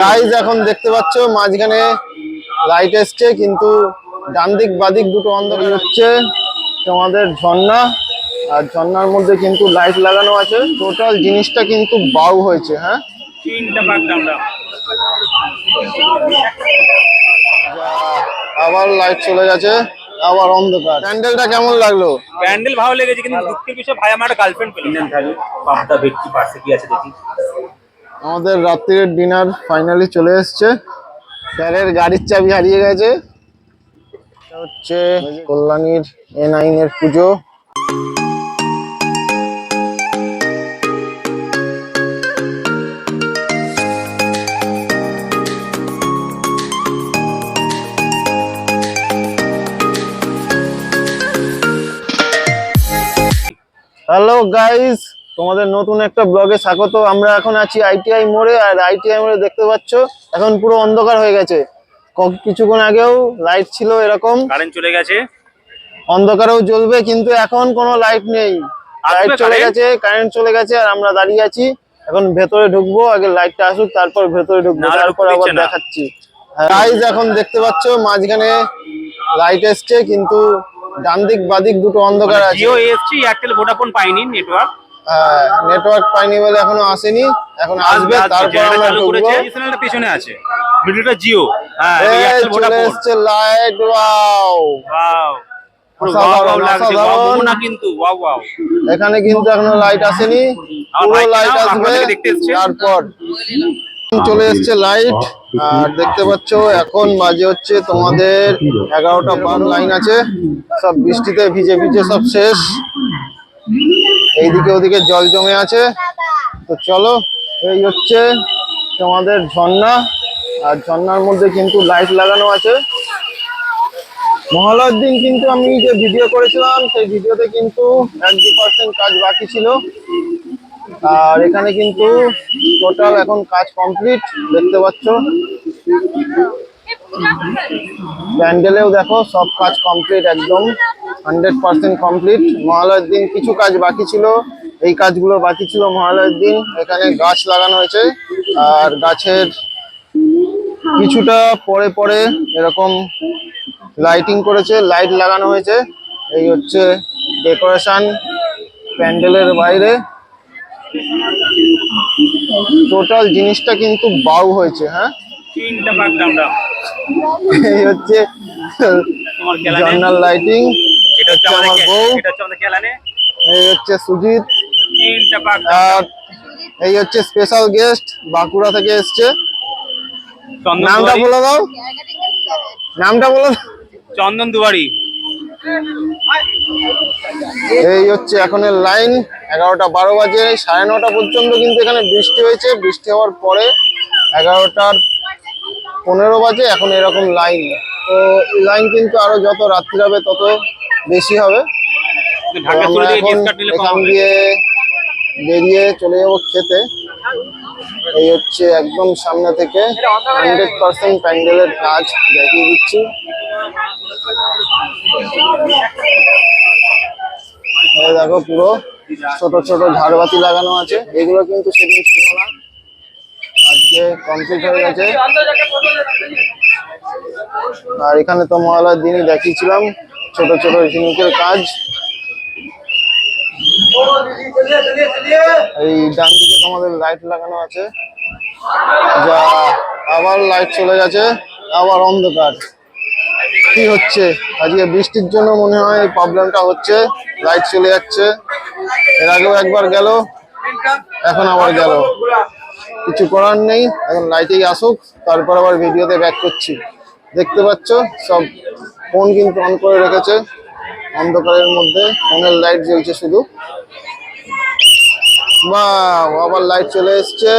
Guys এখন দেখতে পাচ্ছ মাঝখানে লাইট এসছে কিন্তু ডান দিক বাদিক দুটো অন্ধকার হচ্ছে। তোমাদের ঝর্ণা আর ঝর্ণার মধ্যে কিন্তু লাইট লাগানো আছে। টোটাল জিনিসটা কিন্তু বাউ হয়েছে হ্যাঁ? আবার লাইট চলে গেছে আবার অন্ধকার। প্যান্ডেলটা কেমন লাগল? প্যান্ডেল ভালো লেগেছে কিন্তু দুঃখের বিষয় ভাই আমার গার্লফ্রেন্ড পেলেন থালি পাবদা ভেটকি পার্সে কি আছে দেখি। আমাদের রাত্রির ডিনার ফাইনালি চলে এসছে। স্যারের গাড়ির চাবি হারিয়ে গেছে। হচ্ছে কল্যাণীর এ নাইন এর পুজো। হ্যালো গাইস তোমাদের নতুন একটা ব্লগে স্বাগত। আমরা এখন আছি আইটিআই মোড়ে আর আইটিআই মোড়ে দেখতে পাচ্ছ এখন পুরো অন্ধকার হয়ে গেছে। কিছুক্ষণ আগেও লাইট ছিল এরকম। কারেন্ট চলে গেছে। অন্ধকারেও জ্বলবে কিন্তু এখন কোনো লাইট নেই। লাইট চলে গেছে কারেন্ট চলে গেছে আর আমরা দাঁড়িয়ে আছি। এখন ভেতরে ঢুকবো আগে লাইটটা আসুক তারপর ভেতরে ঢুকবো তারপর আবার দেখাচ্ছি। গাইজ এখন দেখতে পাচ্ছ মাঝখানে লাইট এসছে কিন্তু ডান দিক বাদিক দুটো অন্ধকার আছে। জিও এসছি এয়ারটেল ভোডাফোন পাইনি নেটওয়ার্ক নেটওয়ার্ক পাইনি বলে এখনও আসেনি। এখন আসবে তারপর আমরা ঢুকবো। বিএসএনএল পেছনে আছে। ভিডিওটা জিও হ্যাঁ চলে এসছে লাইট ওয়াও ওয়াও এখানে কিন্তু এখনও লাইট আসেনি। পুরো লাইট আসবে। তারপর চলে এসছে লাইট আর দেখতে পাচ্ছ এখন বাজে হচ্ছে তোমাদের এগারোটা বারো। লাইন আছে। সব বৃষ্টিতে ভিজে ভিজে সব শেষ। এইদিকে ওদিকে জল জমে আছে। তো চলো, এই হচ্ছে তোমাদের ঝর্ণা। আর ঝর্ণার মধ্যে কিন্তু লাইট লাগানো আছে। মহালয়ার দিন কিন্তু আমি যে ভিডিও করেছিলাম, সেই ভিডিওতে কিন্তু এক দু পার্সেন্ট কাজ বাকি ছিল। আর এখানে কিন্তু টোটাল এখন কাজ কমপ্লিট দেখতে পাচ্ছ। প্যান্ডেলেও দেখো, সব কাজ কমপ্লিট একদম হান্ড্রেড পার্সেন্ট কমপ্লিট মহালয়ার দিন কিছু কাজ বাকি ছিল, এই কাজগুলো বাকি ছিল মহালয়ার দিন। এখানে গাছ লাগানো হয়েছে, আর গাছের কিছুটা পরে পরে এরকম লাইটিং করেছে লাইট লাগানো হয়েছে। এই হচ্ছে ডেকোরেশন প্যান্ডেলের বাইরে। টোটাল জিনিসটা কিন্তু বাউ হয়েছে হ্যাঁ? এই হচ্ছে জার্নাল লাইটিং এটা হচ্ছে আমাদের আমার বউ। এটা হচ্ছে আমাদের খেলানে এই হচ্ছে সুজিত। আর এই হচ্ছে স্পেশাল গেস্ট বাঁকুড়া থেকে এসছে। নামটা বলে দাও। নামটা বলে চন্দন দুয়ারি। এই হচ্ছে এখনের লাইন এগারোটা বারো বাজে সাড়ে নটা পর্যন্ত কিন্তু এখানে বৃষ্টি হয়েছে। বৃষ্টি হওয়ার পরে এগারোটার পনেরো বাজে এখন এরকম লাইন তো লাইন কিন্তু আরও যত রাত্রি হবে তত বেশি হবে। আমরা এখান দিয়ে বেরিয়ে চলে যাব খেতে। এই হচ্ছে একদম সামনে থেকে হান্ড্রেড পার্সেন্ট প্যান্ডেলের কাজ দেখিয়ে দিচ্ছি। দেখো পুরো ছোট ছোট ঝাড়বাতি লাগানো আছে। এগুলো কিন্তু সেদিন ছিল না। আজকে কমপ্লিট হয়ে গেছে। আর এখানে তো মহালয়ার দিনই দেখিয়েছিলাম ছোট ছোট ঝিনুকের কাজ। এই ডান দিকে তোমাদের লাইট লাগানো আছে। যা আবার লাইট চলে গেছে আবার অন্ধকার। কি হচ্ছে? আজকে বৃষ্টির জন্য মনে হয় এই প্রবলেমটা হচ্ছে। লাইট চলে যাচ্ছে। এর আগেও একবার গেল এখন আবার গেল। কিছু করার নেই, এখন লাইটেই আসুক, তারপর আবার ভিডিওতে ব্যাক করছি। দেখতে পাচ্ছ, সব ফোন কিন্তু অন করে রেখেছে, অন্ধকারের মধ্যে ফোনের লাইট জ্বলছে শুধু। বা আবার লাইট চলে এসছে।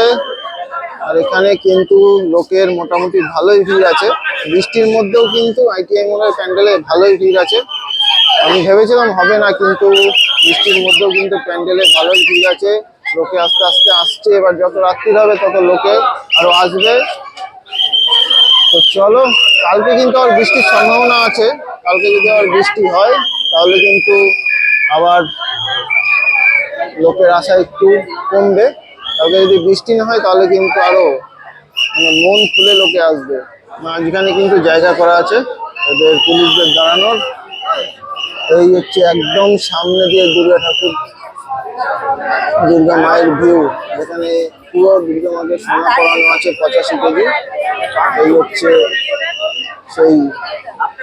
আর এখানে কিন্তু লোকের মোটামুটি ভালোই ভিড় আছে। বৃষ্টির মধ্যেও কিন্তু আইটিআই মোড়ের প্যান্ডেলে ভালোই ভিড় আছে। আমি ভেবেছিলাম হবে না, কিন্তু বৃষ্টির মধ্যেও কিন্তু প্যান্ডেলে ভালোই ভিড় আছে। লোকে আস্তে আস্তে আসছে, এবার যত রাত্রি হবে তত লোকে আরও আসবে। তো চলো, কালকে কিন্তু আবার বৃষ্টির সম্ভাবনা আছে। কালকে যদি আবার বৃষ্টি হয়, তাহলে কিন্তু আবার লোকের আশা একটু কমবে। কালকে যদি বৃষ্টি না হয়, তাহলে কিন্তু আরও মানে মন খুলে লোকে আসবে। মাঝখানে কিন্তু জায়গা করা আছে, ওদের পুলিশদের দাঁড়ানোর। এই হচ্ছে একদম সামনে দিয়ে দুর্গা ঠাকুর। দুর্গা মায়ের ভিউ যেখানে পুরো দুর্গা মাকে সোনা করানো আছে পঁচাশি কেজি। এই হচ্ছে সেই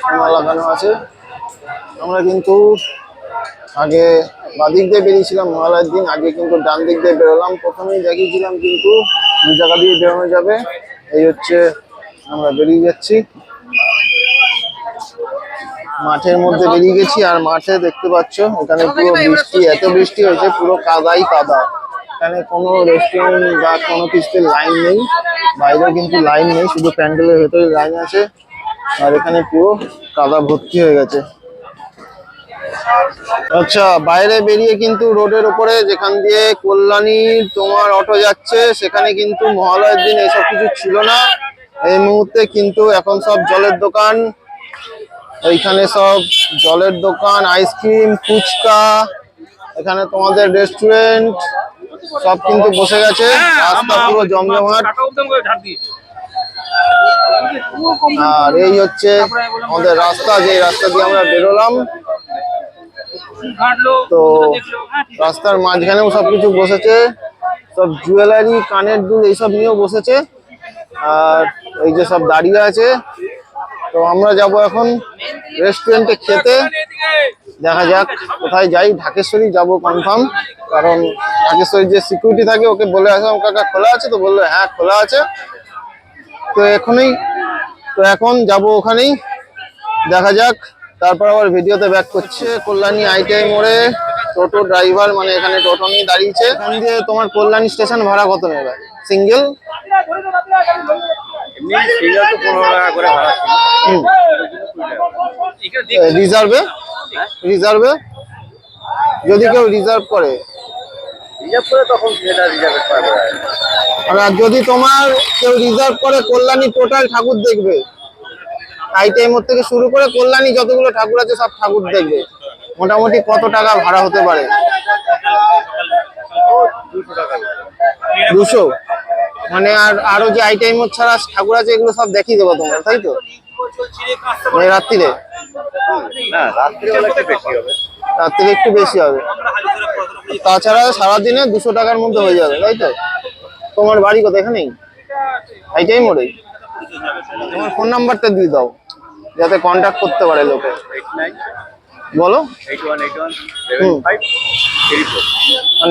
সোনা লাগানো আছে। আমরা কিন্তু আগে বাদিক দিয়ে বেরিয়েছিলাম, মহালয়ের দিন। আগে কিন্তু ডান দিক দিয়ে বেরোলাম। প্রথমেই দেখিয়েছিলাম কিন্তু দু জায়গা দিয়ে বেরোনো যাবে। এই হচ্ছে আমরা বেরিয়ে যাচ্ছি। মাঠের মধ্যে বেরিয়ে গেছি আর মাঠে দেখতে পাচ্ছ, এখানে পুরো বৃষ্টি, এত বৃষ্টি হয়েছে, পুরো কাদাই কাদা। এখানে কোনো রেস্টুরেন্ট বা কোনো কিছুতে লাইন নেই বাইরে কিন্তু লাইন নেই, শুধু প্যান্ডেলের ভেতরে লাইন আছে। আর এখানে পুরো কাদা ভর্তি হয়ে গেছে। আচ্ছা বাইরে বেরিয়ে কিন্তু রোডের উপরে যেখান দিয়ে কল্যাণী তোমার অটো যাচ্ছে, সেখানে কিন্তু মহালয়ের দিন এসব কিছু ছিল না। এই মুহূর্তে কিন্তু এখন সব জলের দোকান এইখানে সব জলের দোকান আইসক্রিম ফুচকা এখানে তোমাদের রেস্টুরেন্ট সব কিন্তু বসে গেছে। রাস্তা পুরো জমজমাট। আর এই হচ্ছে আমাদের রাস্তা যে রাস্তা দিয়ে আমরা বেরোলাম। তো হ্যাঁ রাস্তার মাঝখানেও সবকিছু বসেছে। সব জুয়েলারি কানের দুল এইসব নিয়েও বসেছে। আর এই যে সব দাঁড়িয়ে আছে তো আমরা যাব এখন রেস্টুরেন্টে খেতে। দেখা যাক, কোথায় যাই, ঢাকেশ্বরী যাব কনফার্ম কারণ ঢাকেশ্বরী যে সিকিউরিটি থাকে, ওকে বলে আসলাম, কাকা, খোলা আছে? তো বলল হ্যাঁ খোলা আছে। তো এখনই, তো এখন যাব ওখানেই। দেখা যাক, তারপর আবার ভিডিওতে ব্যাক করছে কল্যাণী আইটিআই মোড়ে। টোটো ড্রাইভার মানে এখানে টোটো নিয়ে দাঁড়িয়েছে। দিয়ে তোমার কল্যাণী স্টেশন ভাড়া কত নেবে? সিঙ্গেল রিজার্ভে? রিজার্ভে? যদি কেউ রিজার্ভ করে। আর যদি তোমার কেউ রিজার্ভ করে কল্যাণী টোটাল ঠাকুর দেখবে। থেকে শুরু করে কল্যাণী যতগুলো ঠাকুর আছে সব ঠাকুর দেখবে। মোটামুটি কত টাকা ভাড়া হতে পারে? দুশো? মানে আর আরও যে আইটিআই মোড় ছাড়া ঠাকুর আছে এগুলো সব দেখিয়ে দেবো তোমরা তাই তো? মানে রাত্রিরে? না রাত্রিবেলা একটু বেশি হবে। রাত্রিরে একটু বেশি হবে। তাছাড়া সারাদিনে দুশো টাকার মধ্যে হয়ে যাবে তাই তো? তোমার বাড়ি কোথায় এখানেই? আইটিআই মোড়েই তোমার ফোন নাম্বারটা দিয়ে দাও যাতে কন্ট্যাক্ট করতে পারে লোকে। বলো।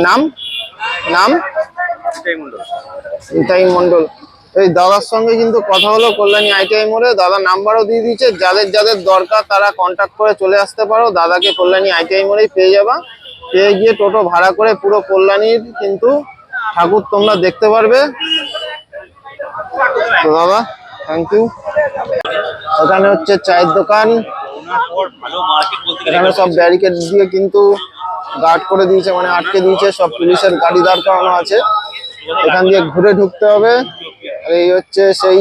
নাম? নাম? নিতাই মন্ডল এই দাদার সঙ্গে কিন্তু কথা হলো কল্যাণী আইটিআই মোড়ে। দাদা নাম্বারও দিয়ে দিয়েছে। যাদের যাদের দরকার তারা কন্ট্যাক্ট করে চলে আসতে পারো। দাদাকে কল্যাণী আইটিআই মোড়েই পেয়ে যাবা। পেয়ে গিয়ে টোটো ভাড়া করে পুরো কল্যাণীর কিন্তু ঠাকুর তোমরা দেখতে পারবে। তো দাদা থ্যাংক ইউ এখানে হচ্ছে চায়ের দোকান। এখানে সব ব্যারিকেড দিয়ে কিন্তু গার্ড করে দিয়েছে মানে আটকে দিয়েছে, সব পুলিশের গাড়ি দাঁড় করানো আছে। এখান দিয়ে ঘুরে ঢুকতে হবে। আর এই হচ্ছে সেই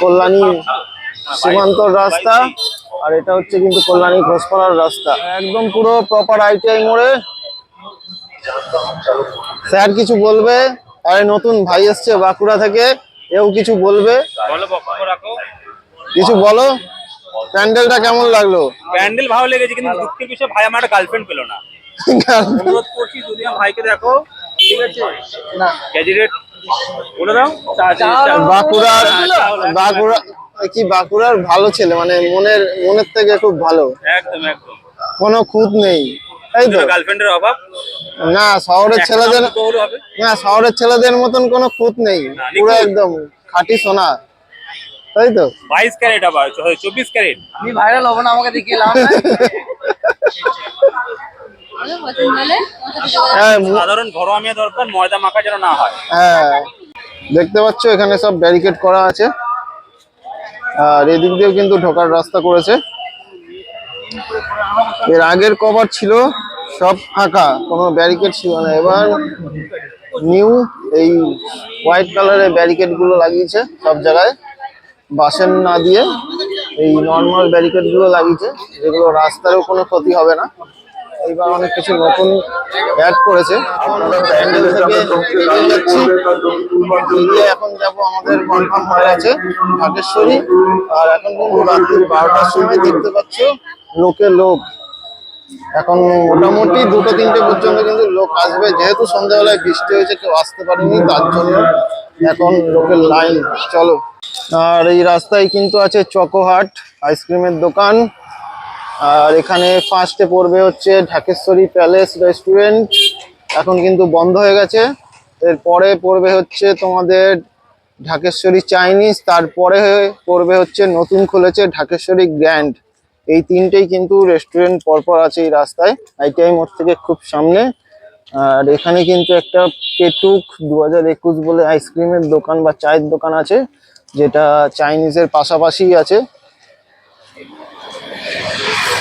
কল্যাণী সীমান্তর রাস্তা। আর এটা হচ্ছে কিন্তু কল্যাণী ঘোষপাড়ার রাস্তা। একদম পুরো প্রপার আইটিআই মোড়ে। স্যার কিছু বলবে? আরে নতুন ভাই এসছে বাঁকুড়া থেকে, এও কিছু বলবে? কিছু বলো? প্যান্ডেলটা কেমন লাগল? প্যান্ডেল ভালো লেগেছে কিন্তু দুঃখের বিষয় ভাই আমার গার্লফ্রেন্ড পেল না। অনুরোধ করছি যদি ভাইকে দেখো ঠিক আছে? না বলে দাও। বাঁকুড়ার বাঁকুড়া কি বাঁকুড়ার ভালো ছেলে মানে মনের মনের থেকে খুব ভালো। একদম একদম। কোনো খুঁত নেই। তাই তো। গার্লফ্রেন্ডের অভাব? না শহরের ছেলেদের একটা না শহরের ছেলেদের মতন কোনো খুঁত নেই। পুরো একদম খাঁটি সোনা। তাই তো? বাইশ ক্যারেট আবার চব্বিশ ক্যারেট। আমি ভাইরাল হব না আমাকে দেখিয়ে লাভ হ্যাঁ সাধারণ ঘরোয়া মেয়ে দরকার ময়দা মাখা যেন না হয়। হ্যাঁ। দেখতে পাচ্ছ এখানে সব ব্যারিকেড করা আছে। আর এদিক দিয়েও কিন্তু ঢোকার রাস্তা করেছে। এর আগের কভার ছিল সব ফাঁকা কোনো ব্যারিকেড ছিল না। এবার নিউ এই হোয়াইট কালারের ব্যারিকেডগুলো লাগিয়েছে সব জায়গায়। বাসের না দিয়ে এই নর্মাল ব্যারিকেডগুলো লাগিয়েছে যেগুলো রাস্তারও কোনো ক্ষতি হবে না। এইবার অনেক কিছু নতুন অ্যাড করেছে। এখন যাব আমাদের কনফার্ম হয়ে আছে ঢাকেশ্বরী আর এখন কিন্তু রাত্রি বারোটার সময়। দেখতে পাচ্ছ লোকে লোক। এখন মোটামুটি দুটো তিনটে পর্যন্ত কিন্তু লোক আসবে যেহেতু সন্ধ্যাবেলায় বৃষ্টি হয়েছে কেউ আসতে পারেনি তার জন্য এখন লোকের লাইন, চলো। আর এই রাস্তায় কিন্তু আছে চকোহাট আইসক্রিমের দোকান। আর এখানে ফার্স্টে পড়বে হচ্ছে ঢাকেশ্বরী প্যালেস রেস্টুরেন্ট এখন কিন্তু বন্ধ হয়ে গেছে। এরপরে পড়বে হচ্ছে তোমাদের ঢাকেশ্বরী চাইনিজ। তারপরে পড়বে হচ্ছে নতুন খুলেছে ঢাকেশ্বরী গ্র্যান্ড এই তিনটেই কিন্তু রেস্টুরেন্ট পরপর আছে এই রাস্তায়। আইটিআই মোড় থেকে খুব সামনে। আর এখানে কিন্তু একটা পেটুক দু হাজার একুশ বলে আইসক্রিমের দোকান বা চায়ের দোকান আছে, যেটা চাইনিজের পাশাপাশি আছে।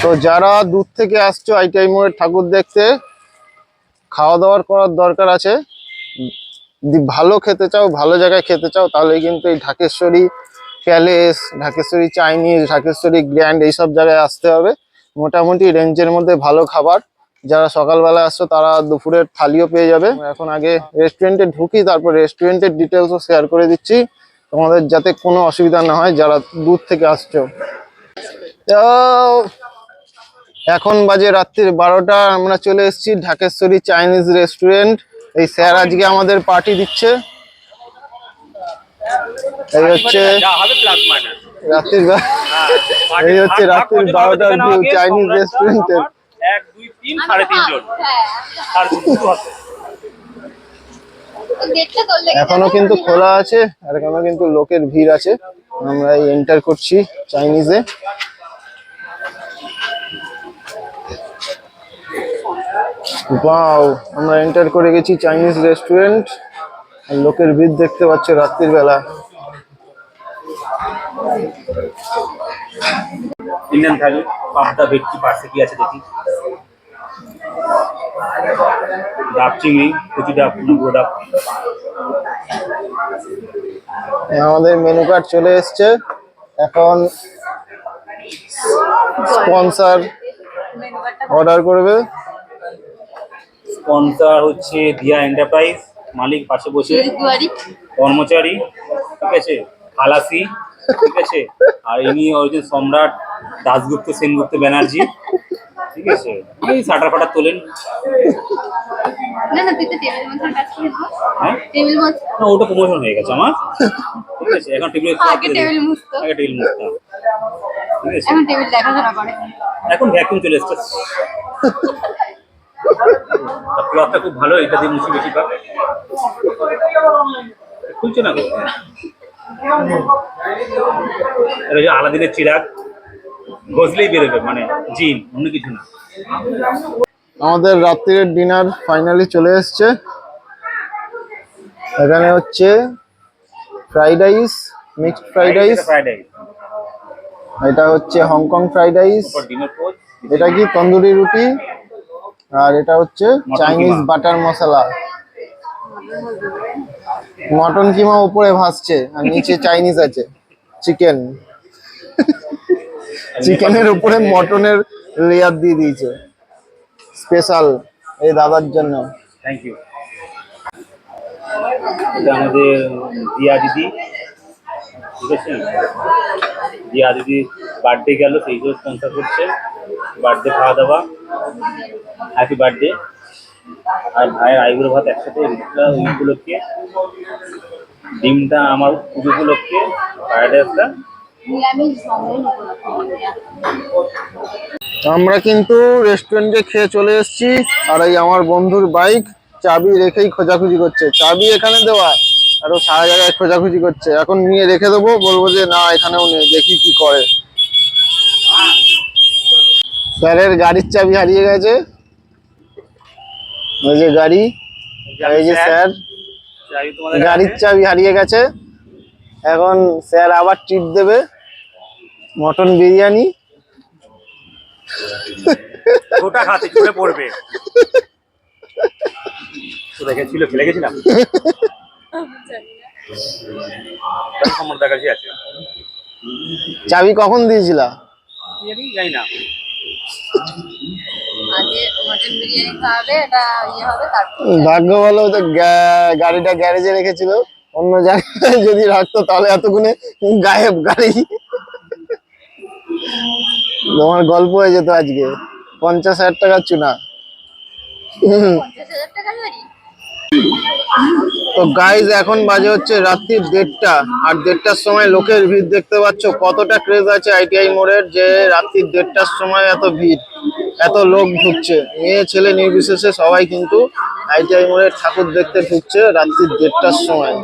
তো যারা দূর থেকে আসছো আইটিআই মোড়ের ঠাকুর দেখতে খাওয়া দাওয়ার করার দরকার আছে। ভালো খেতে চাও, ভালো জায়গায় খেতে চাও, তাহলে কিন্তু এই Dhakeshwari palace, Dhakeshwari Chinese, Dhakeshwari grand, এইসব জায়গায় আসতে হবে। মোটামুটি রেঞ্জের মধ্যে ভালো খাবার। যারা সকালবেলা আসছো তারা দুপুরের থালিও পেয়ে যাবে। এখন আগে রেস্টুরেন্টে ঢুকি তারপর রেস্টুরেন্টের ডিটেলসও শেয়ার করে দিচ্ছি। তোমাদের যাতে কোনো অসুবিধা না হয় যারা দূর থেকে আসছো। এখন বাজে রাত্রির বারোটা আমরা চলে এসেছি ঢাকেশ্বরী চাইনিজ রেস্টুরেন্ট এই স্যার আজকে আমাদের পার্টি দিচ্ছে। এই হচ্ছে হবে রাত্রির বা- এই হচ্ছে রাত্রির বারোটার ভিউ চাইনিজ রেস্টুরেন্টের এক দুই তিন সাড়ে তিনজন হ্যাঁ সাড়ে লেগে এখনও কিন্তু খোলা আছে আর এখনও কিন্তু লোকের ভিড় আছে। আমরা এই এন্টার করছি চাইনিজে ওয়াও আমরা এন্টার করে গেছি চাইনিজ রেস্টুরেন্ট আর লোকের ভিড় দেখতে পাচ্ছ রাত্রির বেলা। ইন্ডিয়ান থালি পাবদা ভেটকি পার্সে কি আছে দেখি। ডাব চিংড়ি কচি ডাব গুঁড়ো ডাব। আমাদের মেনু কার্ড চলে এসছে। এখন স্পন্সর অর্ডার করবে। স্পন্সর হচ্ছে দিয়া এন্টারপ্রাইজ মালিক পাশে বসে। কর্মচারী ঠিক আছে? খালাসি ঠিক আছে? আর ইনি হচ্ছে সম্রাট দাসগুপ্ত সেনগুপ্ত ব্যানার্জি। ঠিক আছে। এই ফাটার তোলেন। না না তুই তো টেবিল মতো কাজ করে হ্যাঁ? টেবিল মতো না ওটা প্রমোশন হয়ে গেছে আমার। ঠিক আছে এখন টেবিল আগে টেবিল মুছতো আগে টেবিল মুছতাম এখন টেবিল দেখাশোনা করে। এখন ভ্যাকুম চলে এসছে। ক্লথটা খুব ভালো এটা দিয়ে মুছি বেশি পাবে খুলছে না এটা আলাদিনের চিরাগ। ঘষলেই বেরোবে মানে জিন অন্য কিছু না। আমাদের রাত্রির ডিনার ফাইনালি চলে এসছে। এখানে হচ্ছে fried rice mixed fried rice. এটা হচ্ছে হংকং ফ্রাইড রাইস। এটা কি তন্দুরি রুটি? আর এটা হচ্ছে Chinese butter masala. Mutton keema উপরে ভাসছে আর নিচে চাইনিজ আছে চিকেন। চিকেনের উপরে মটনের লেয়ার দিয়ে দিয়েছে। স্পেশাল এই দাদার জন্য। থ্যাংক ইউ এটা আমাদের দিয়া দিদি। ঠিক আছে? দিয়া দিদি বার্থডে গেল সেই জন্য স্পন্সার করছে। বার্থডে খাওয়া দাওয়া। হ্যাপি বার্থডে আর ভাইয়ের আইবুড়ো ভাত একসাথে উপলক্ষে। ডিমটা আমার উপলক্ষে। ফ্রাইড রাইসটা আমরা কিন্তু রেস্টুরেন্টে খেয়ে চলে এসেছি আর এই আমার বন্ধুর বাইক চাবি রেখেই খোঁজাখুঁজি করছে। চাবি এখানে দেওয়া আর ও সারা জায়গায় খোঁজাখুঁজি করছে। এখন নিয়ে রেখে দেবো বলব যে না এখানেও নেই দেখি কি করে। স্যারের গাড়ির চাবি হারিয়ে গেছে। ওই যে গাড়ি এই যে স্যার গাড়ির চাবি হারিয়ে গেছে। এখন স্যার আবার ট্রিট দেবে। মটন বিরিয়ানি। গোটা খাতে চলে পড়বে। দেখেছিল ফেলে গেছিলাম? কাছে আছে। চাবি কখন দিয়েছিলা? জানি না। ইয়ে হবে তারপর ভাগ্য ভালো তো গাড়িটা গ্যারেজে রেখেছিল। অন্য জায়গায় যদি রাখতো তাহলে এতক্ষণে গায়েব গাড়ি। তোমার গল্প হয়ে যেত আজকে। পঞ্চাশ হাজার টাকার চুনা। তো গাইজ এখন বাজে হচ্ছে রাত্রির দেড়টা। আর দেড়টার সময় লোকের ভিড় দেখতে পাচ্ছ, কতটা ক্রেজ আছে আইটিআই মোড়ের যে রাত্রির দেড়টার সময় এত ভিড়, এত লোক ঢুকছে। মেয়ে, ছেলে নির্বিশেষে সবাই কিন্তু আইটিআই মোড়ের ঠাকুর দেখতে ঢুকছে রাত্রির দেড়টার সময়।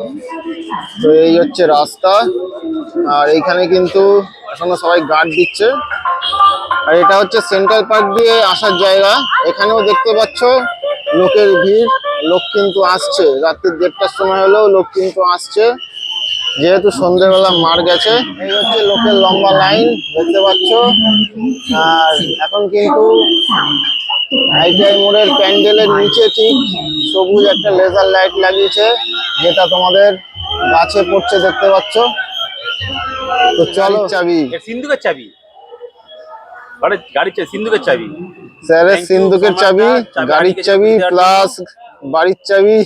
তো এই হচ্ছে রাস্তা। আর এইখানে কিন্তু এখনও সবাই গার্ড দিচ্ছে। আর এটা হচ্ছে সেন্ট্রাল পার্ক দিয়ে আসার জায়গা। এখানেও দেখতে পাচ্ছ, লোকের ভিড়। লোক কিন্তু আসছে। রাত্রির দেড়টার সময় হলেও লোক কিন্তু আসছে। যেহেতু সন্ধ্যেবেলা মার গেছে, এই হচ্ছে লোকের লম্বা লাইন, দেখতে পাচ্ছ। আর এখন কিন্তু আইটিআই মোড়ের প্যান্ডেলের নিচে ঠিক সবুজ একটা লেজার লাইট লাগিয়েছে, যেটা তোমাদের গাছে পড়ছে, দেখতে পাচ্ছ। তো চলো। চাবি। সিন্ধুকের চাবি। গাড়ির গাড়ির চাবি সিন্ধুকের চাবি। স্যারের সিন্ধুকের চাবি গাড়ির চাবি প্লাস বাড়ির চাবি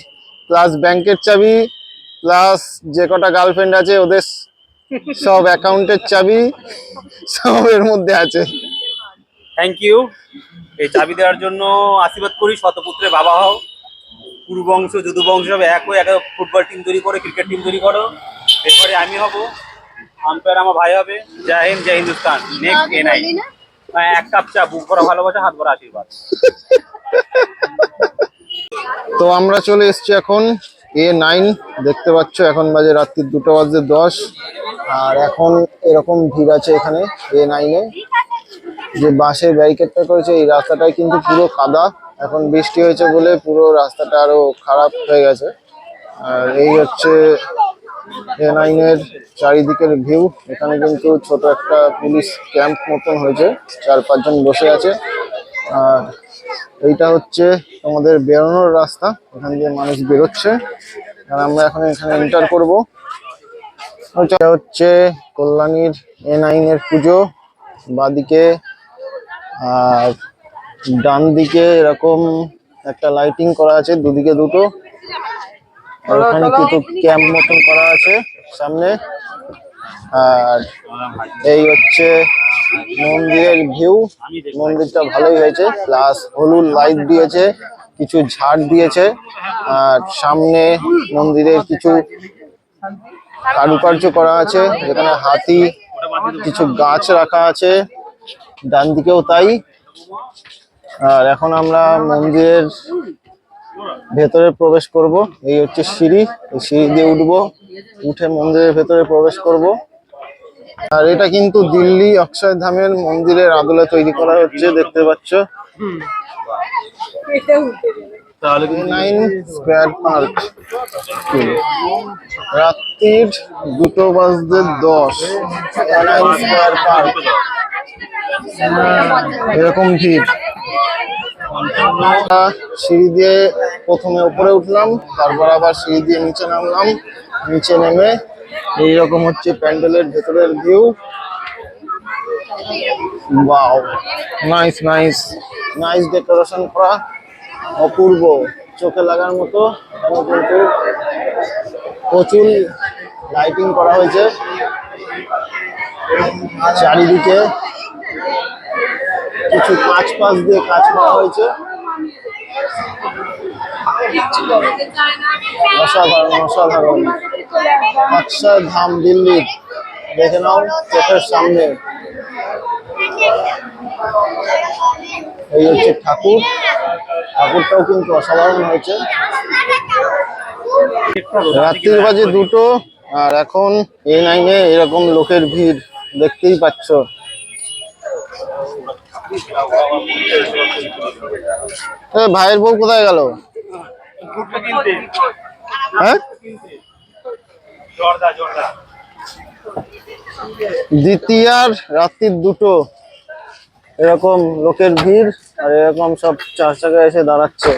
প্লাস ব্যাংকের চাবি প্লাস যে কটা গার্লফ্রেন্ড আছে ওদের সব অ্যাকাউন্টের চাবি সব এর মধ্যে আছে। থ্যাংক ইউ এই চাবি দেওয়ার জন্য আশীর্বাদ করি শতপুত্রে বাবা হও। পুরু বংশ যদু বংশ সব এক হয়ে এক ফুটবল টিম তৈরি করো ক্রিকেট টিম তৈরি করো। এরপরে আমি হব আম্পায়ার আমার ভাই হবে। জয় হিন্দ জয় হিন্দুস্তান। নেক্সট আগে এ নাই বললি এক কাপ চা বুক করা ভালোবাসা হাত ভরা আশীর্বাদ। তো আমরা চলে এসেছি এখন এ নাইন দেখতে পাচ্ছ এখন বাজে রাত্রি দুটো বাজে দশ। আর এখন এরকম ভিড় আছে এখানে এ। নাইনে যে বাসের ব্যারিকেডটা করেছে এই রাস্তাটাই কিন্তু পুরো কাদা। এখন বৃষ্টি হয়েছে বলে পুরো রাস্তাটা আরও খারাপ হয়ে গেছে। আর এই হচ্ছে এ চারিদিকের ভিউ এখানে কিন্তু ছোট একটা পুলিশ ক্যাম্প মতন হয়েছে। চার পাঁচজন বসে আছে। আর এইটা হচ্ছে আমাদের বেরোনোর রাস্তা। এখান দিয়ে মানুষ বেরোচ্ছে। আর আমরা এখন এখানে এন্টার করব। এটা হচ্ছে কল্যাণীর এ নাইনের পুজো। বাদিকে আর ডান দিকে এরকম একটা লাইটিং করা আছে, দুদিকে দুটো। আর ওখানে কিছু ক্যাম্প মতন করা আছে সামনে। আর এই হচ্ছে মন্দিরের ভিউ। মন্দিরটা ভালোই হয়েছে। প্লাস হলুদ লাইট দিয়েছে কিছু ঝাড় দিয়েছে। আর সামনে মন্দিরের কিছু কারুকার্য করা আছে যেখানে হাতি কিছু গাছ রাখা আছে। ডান দিকেও তাই। আর এখন আমরা মন্দিরের ভেতরে প্রবেশ করব। এই হচ্ছে সিঁড়ি। এই সিঁড়ি দিয়ে উঠব। উঠে মন্দিরের ভেতরে প্রবেশ করব। আর এটা কিন্তু দিল্লি অক্ষয় ধামের মন্দিরের আদলে তৈরি করা হচ্ছে, দেখতে পাচ্ছ। তাহলে নাইন স্কোয়ার পার্ক রাত্রির দুটো বাজতে দশ। নাইন স্কোয়ার পার্ক এরকম ভিড়। সিঁড়ি দিয়ে প্রথমে উপরে উঠলাম, তারপর আবার সিঁড়ি দিয়ে নিচে নামলাম। নিচে নেমে এইরকম হচ্ছে প্যান্ডেলের ভেতরের view. Wow nice nice nice decoration করা। অপূর্ব চোখে লাগার মতো কিন্তু প্রচুর লাইটিং করা হয়েছে। চারিদিকে কিছু কাঁচ পাশ দিয়ে কাজ করা হয়েছে। অসাধারণ অসাধারণ। অক্ষয় ধাম দিল্লির দেখে নাও চোখের সামনে। এই হচ্ছে ঠাকুর। ঠাকুরটাও কিন্তু অসাধারণ হয়েছে। রাত্রির বাজে দুটো, আর এখন এ নাইনে এরকম লোকের ভিড়, দেখতেই পাচ্ছ। ভাইয়ের বউ কোথায় গেল? হ্যাঁ? দ্বিতীয়ার রাত্রির দুটো। এরকম লোকের ভিড় আর এরকম সব চার চাকায় এসে দাঁড়াচ্ছে।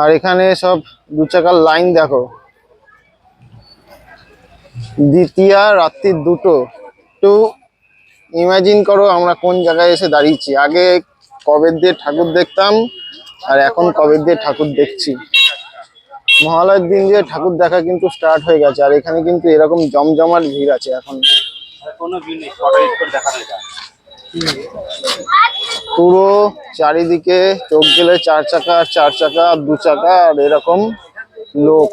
আর এখানে সব দু চাকার লাইন দেখো। দ্বিতীয়া, রাত্রির দুটো। একটু ইমাজিন করো আমরা কোন জায়গায় এসে দাঁড়িয়েছি। আগে কবের দিয়ে ঠাকুর দেখতাম, আর এখন কবের দিয়ে ঠাকুর দেখছি। মহালয়ের দিন দিয়ে ঠাকুর দেখা কিন্তু স্টার্ট হয়ে গেছে, আর এখানে কিন্তু এরকম জমজমাট ভিড় আছে এখন। পুরো চারিদিকে চোখ গেলে চার চাকা আর চার চাকা দু চাকা আর এরকম লোক।